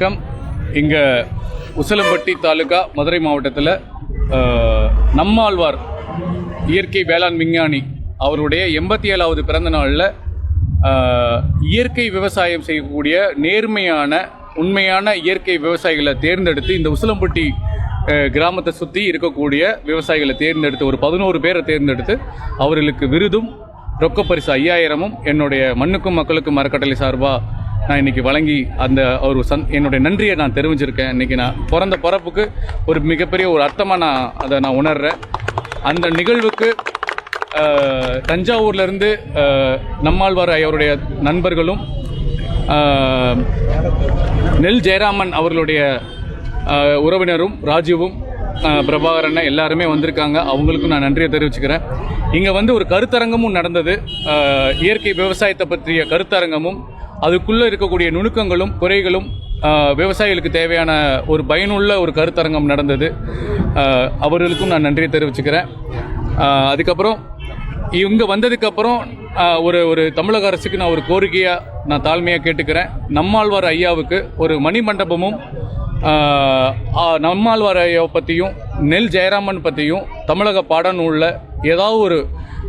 வணக்கம். இங்கே உசிலம்பட்டி தாலுகா மதுரை மாவட்டத்தில் நம்மாழ்வார் இயற்கை வேளாண் விஞ்ஞானி அவருடைய எண்பத்தி ஏழாவது பிறந்த நாளில் இயற்கை விவசாயம் செய்யக்கூடிய நேர்மையான உண்மையான இயற்கை விவசாயிகளை தேர்ந்தெடுத்து இந்த உசிலம்பட்டி கிராமத்தை சுற்றி இருக்கக்கூடிய விவசாயிகளை தேர்ந்தெடுத்து ஒரு பதினோரு பேரை தேர்ந்தெடுத்து அவர்களுக்கு விருதும் ரொக்க பரிசு ஐயாயிரமும் என்னுடைய மண்ணுக்கும் மக்களுக்கும் அறக்கட்டளை சார்பாக நான் இன்னைக்கு வழங்கி அந்த ஒரு சந் என்னுடைய நன்றியை நான் தெரிவிச்சிருக்கேன். இன்றைக்கி நான் பிறந்த பிறப்புக்கு ஒரு மிகப்பெரிய ஒரு அர்த்தமாக நான் அதை நான் உணர்கிறேன் அந்த நிகழ்வுக்கு தஞ்சாவூர்லேருந்து நம்மாழ்வார் அவருடைய நண்பர்களும் நெல் ஜெயராமன் அவர்களுடைய உறவினரும் ராஜீவும் பிரபாகரன் எல்லாருமே வந்திருக்காங்க. அவங்களுக்கும் நான் நன்றியை தெரிவிச்சுக்கிறேன். இங்கே வந்து ஒரு கருத்தரங்கமும் நடந்தது. இயற்கை விவசாயத்தை பற்றிய கருத்தரங்கமும் அதுக்குள்ளே இருக்கக்கூடிய நுணுக்கங்களும் குறைகளும் விவசாயிகளுக்கு தேவையான ஒரு பயனுள்ள ஒரு கருத்தரங்கம் நடந்தது. அவர்களுக்கும் நான் நன்றியை தெரிவிச்சுக்கிறேன். அதுக்கப்புறம் இவங்க வந்ததுக்கப்புறம் ஒரு ஒரு தமிழக அரசுக்கு நான் ஒரு கோரிக்கையாக நான் தாழ்மையாக கேட்டுக்கிறேன். நம்மாழ்வார் ஐயாவுக்கு ஒரு மணிமண்டபமும் ஆஹ், பற்றியும் நெல் ஜெயராமன் பற்றியும் தமிழக பாடநூலில் ஏதாவது ஒரு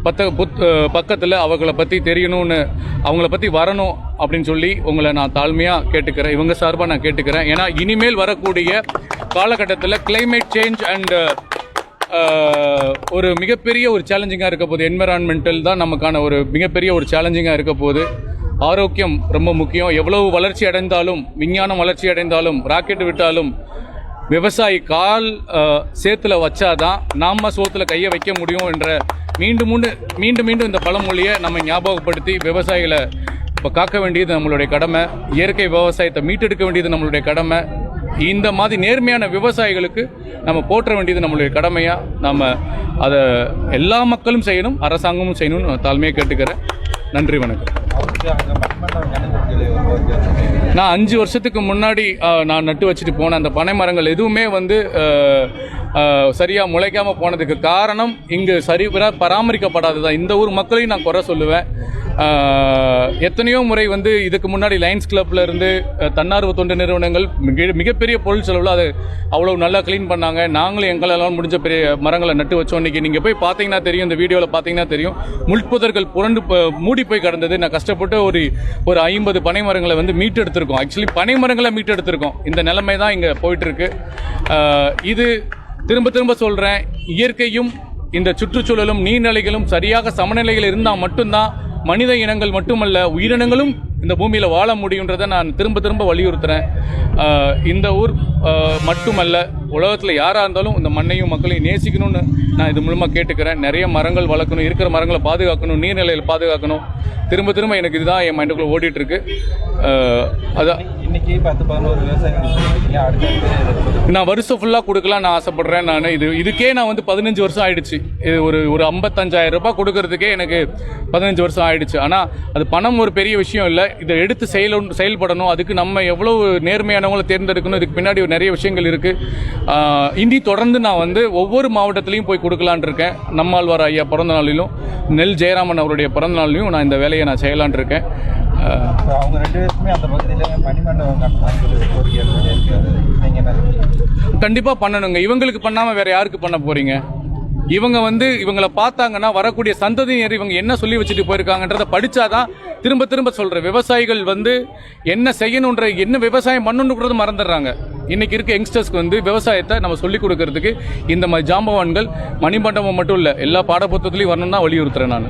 பத்த புத் பக்கத்தில் அவங்கள பற்றி தெரியணும்னு அவங்கள பற்றி வரணும் அப்படின்னு சொல்லி உங்களை நான் தாழ்மையாக கேட்டுக்கிறேன். இவங்க சார்பாக நான் கேட்டுக்கிறேன். ஏன்னா இனிமேல் வரக்கூடிய காலகட்டத்தில் கிளைமேட் சேஞ்ச் அண்ட் ஒரு மிகப்பெரிய ஒரு சேலஞ்சிங்காக இருக்க போகுது. என்விரான்மெண்டல் தான் நமக்கான ஒரு மிகப்பெரிய ஒரு சேலஞ்சிங்காக இருக்க போகுது. ஆரோக்கியம் ரொம்ப முக்கியம். எவ்வளவு வளர்ச்சி அடைந்தாலும் விஞ்ஞானம் வளர்ச்சி அடைந்தாலும் ராக்கெட் விட்டாலும் விவசாயி கால் சேத்துல வச்சாதான் நாம சோத்துல கையை வைக்க முடியும் என்ற மீண்டும் மீண்டும் மீண்டும் மீண்டும் இந்த பழமொழியை நம்ம ஞாபகப்படுத்தி விவசாயிகளை இப்போ காக்க வேண்டியது நம்மளுடைய கடமை. இயற்கை விவசாயத்தை மீட்டெடுக்க வேண்டியது நம்மளுடைய கடமை. இந்த மாதிரி நேர்மையான விவசாயிகளுக்கு நம்ம போற்ற வேண்டியது நம்மளுடைய கடமையா? நம்ம அதை எல்லா மக்களும் செய்யணும் அரசாங்கமும் செய்யணும்னு நான் தாழ்மையாக கேட்டுக்கிறேன். நன்றி வணக்கம். நான் அஞ்சு வருஷத்துக்கு முன்னாடி நான் நட்டு வச்சுட்டு போன அந்த பனை மரங்கள் எதுவுமே வந்து சரியாக முளைக்காமல் போனதுக்கு காரணம் இங்கு சரிபராக பராமரிக்கப்படாது தான் இந்த ஊர் மக்களையும் நான் குறை சொல்லுவேன். எத்தனையோ முறை வந்து இதுக்கு முன்னாடி லைன்ஸ் கிளப்பில் இருந்து தன்னார்வ தொண்டு நிறுவனங்கள் மிக மிகப்பெரிய பொருள் செலவில் அதை அவ்வளோ நல்லா க்ளீன் பண்ணாங்க. நாங்களும் எங்களால் முடிஞ்ச பெரிய மரங்களை நட்டு வச்சோம். இன்றைக்கி நீங்கள் போய் பார்த்தீங்கன்னா தெரியும் இந்த வீடியோவில் பார்த்தீங்கன்னா தெரியும். முள்புதர்கள் புரண்டு மூடி போய் கிடந்தது. நான் கஷ்டப்பட்டு ஒரு ஒரு ஐம்பது பனை மரங்களை வந்து மீட்டு எடுத்திருக்கோம் ஆக்சுவலி பனை மரங்களை மீட்டு எடுத்திருக்கோம் இந்த நிலைமை தான் இங்கே போயிட்டுருக்கு இது திரும்ப திரும்ப சொல்கிறேன் இயற்கையும் இந்த சுற்றுச்சூழலும் நீர்நிலைகளும் சரியாக சமநிலையில் இருந்தால் மட்டும்தான் மனித இனங்கள் மட்டுமல்ல உயிரினங்களும் இந்த பூமியில் வாழ முடியுன்றதை நான் திரும்ப திரும்ப வலியுறுத்துகிறேன் இந்த ஊர் மட்டுமல்ல உலகத்தில் யாராக இருந்தாலும் இந்த மண்ணையும் மக்களையும் நேசிக்கணும்னு நான் இது மூலமாக கேட்டுக்கிறேன். நிறைய மரங்கள் வளர்க்கணும் இருக்கிற மரங்களை பாதுகாக்கணும் நீர்நிலையில் பாதுகாக்கணும். திரும்ப திரும்ப எனக்கு இதுதான் என் மைண்டுக்குள்ளே ஓடிட்டுருக்கு அதான் மணிக்கு பத்து பதினோரு விவசாயிகள் நான் வருஷம் ஃபுல்லாக கொடுக்கலாம் நான் ஆசைப்படுறேன் நான். இது இதுக்கே நான் வந்து பதினஞ்சு வருஷம் ஆயிடுச்சு. இது ஒரு ஒரு ஐம்பத்தஞ்சாயிரம் ரூபாய் கொடுக்கறதுக்கே எனக்கு பதினஞ்சு வருஷம் ஆயிடுச்சு. ஆனால் அது பணம் ஒரு பெரிய விஷயம் இல்லை. இதை எடுத்து செயல் செயல்படணும். அதுக்கு நம்ம எவ்வளவு நேர்மையானவங்களை தேர்ந்தெடுக்கணும். இதுக்கு பின்னாடி நிறைய விஷயங்கள் இருக்குது இனி தொடர்ந்து நான் வந்து ஒவ்வொரு மாவட்டத்திலையும் போய் கொடுக்கலான் இருக்கேன். நம்மாழ்வார் ஐயா பிறந்த நாளிலும் நெல் ஜெயராமன் அவருடைய பிறந்த நாளிலையும் நான் இந்த வேலையை நான் செய்யலான் இருக்கேன். ஸோ அவங்க ரெண்டு பேருக்குமே அந்த பகுதியில் மணிமண்டபம் கட்டலாம்னு சொல்லி கோரிக்கை சொல்லியிருக்காரு நீங்கள் கண்டிப்பாக பண்ணணுங்க. இவங்களுக்கு பண்ணாமல் வேற யாருக்கு பண்ண போறீங்க? இவங்க வந்து இவங்களை பார்த்தாங்கன்னா வரக்கூடிய சந்ததியினர் இவங்க என்ன சொல்லி வச்சுட்டு போயிருக்காங்கன்றத படித்தாதான் திரும்ப திரும்ப சொல்கிற விவசாயிகள் வந்து என்ன செய்யணுன்ற என்ன விவசாயம் பண்ணணுன்றது மறந்துடுறாங்க. இன்னைக்கு இருக்க யங்ஸ்டர்ஸ்க்கு வந்து விவசாயத்தை நம்ம சொல்லிக் கொடுக்கறதுக்கு இந்த மாதிரி ஜாம்பவான்கள் மணிமண்டபம் மட்டும் இல்லை எல்லா பாடப்புத்தத்துலையும் வரணும்னா தான் வலியுறுத்துறேன் நான்.